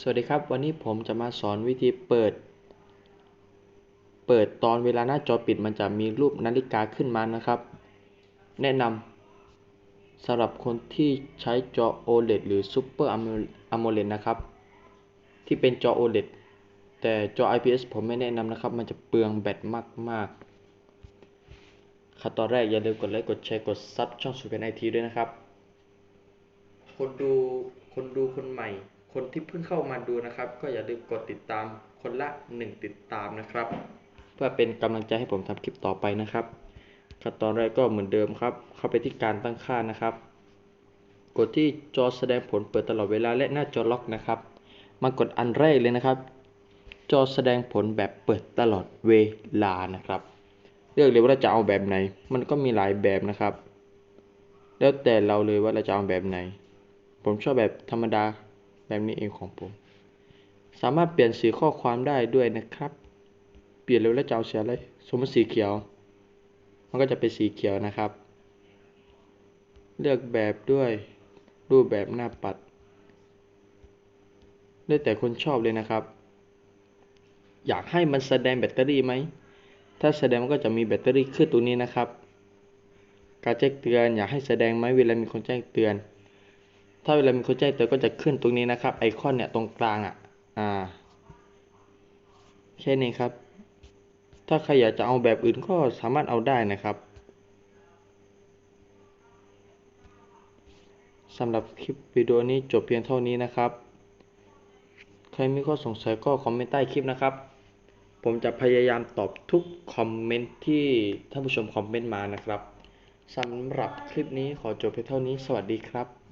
สวัสดีครับ วันนี้ผมจะมาสอนวิธีเปิด เปิดตอนเวลาหน้าจอปิดมันจะมีรูปนาฬิกาขึ้นมานะครับ แนะนำสำหรับคนที่ใช้จอ OLED หรือ Super AMOLED นะครับ ที่เป็นจอ OLED แต่จอ IPS ผมไม่แนะนำนะครับ มันจะเปลืองแบตมากๆขั้นตอนแรกอย่าลืมกดไลค์กดแชร์กดซับช่องสุเป็นไอทีด้วยนะครับ คนดูคนดูคนใหม่ คนที่เพิ่งเข้ามาดูนะครับ ก็อย่าลืมกดติดตามคนละหนึ่งติดตามนะครับ เพื่อเป็นกำลังใจให้ผมทำคลิปต่อไปนะครับขั้นตอนแรกก็เหมือนเดิมครับ เข้าไปที่การตั้งค่านะครับ กดที่จอแสดงผลเปิดตลอดเวลาและหน้าจอล็อกนะครับ มากดอันแรกเลยนะครับ จอแสดงผลแบบเปิดตลอดเวลานะครับ เลือกเลยว่าเราจะเอาแบบไหน มันก็มีหลายแบบนะครับ แล้วแต่เราเลยว่าเราจะเอาแบบไหน ผมชอบแบบธรรมดา แบบนี้เองของผม สามารถเปลี่ยนสีข้อความได้ด้วยนะครับ เปลี่ยนเลยแล้วจะเอาสีอะไรสมมติสีเขียว มันก็จะเป็นสีเขียวนะครับ เลือกแบบด้วยรูปแบบหน้าปัดเลือกแต่คนชอบเลยนะครับ อยากให้มันแสดงแบตเตอรี่ไหม ถ้าแสดงมันก็จะมีแบตเตอรี่ขึ้นตรงนี้นะครับ การแจ้งเตือนอยากให้แสดงไหมเวลามีคนแจ้งเตือน ถ้าเวลามีคนแจ้งเตือนก็จะขึ้นตรงนี้นะครับ ไอคอนเนี่ยตรงกลางอะ อ่า แค่นี้ครับ ถ้าใครอยากจะเอาแบบอื่นก็สามารถเอาได้นะครับสำหรับคลิปวิดีโอนี้จบเพียงเท่านี้นะครับ ใครมีข้อสงสัยก็คอมเมนต์ใต้คลิปนะครับ ผมจะพยายามตอบทุกคอมเมนต์ที่ท่านผู้ชมคอมเมนต์มานะครับสำหรับคลิปนี้ขอจบเพียงเท่านี้ สวัสดีครับ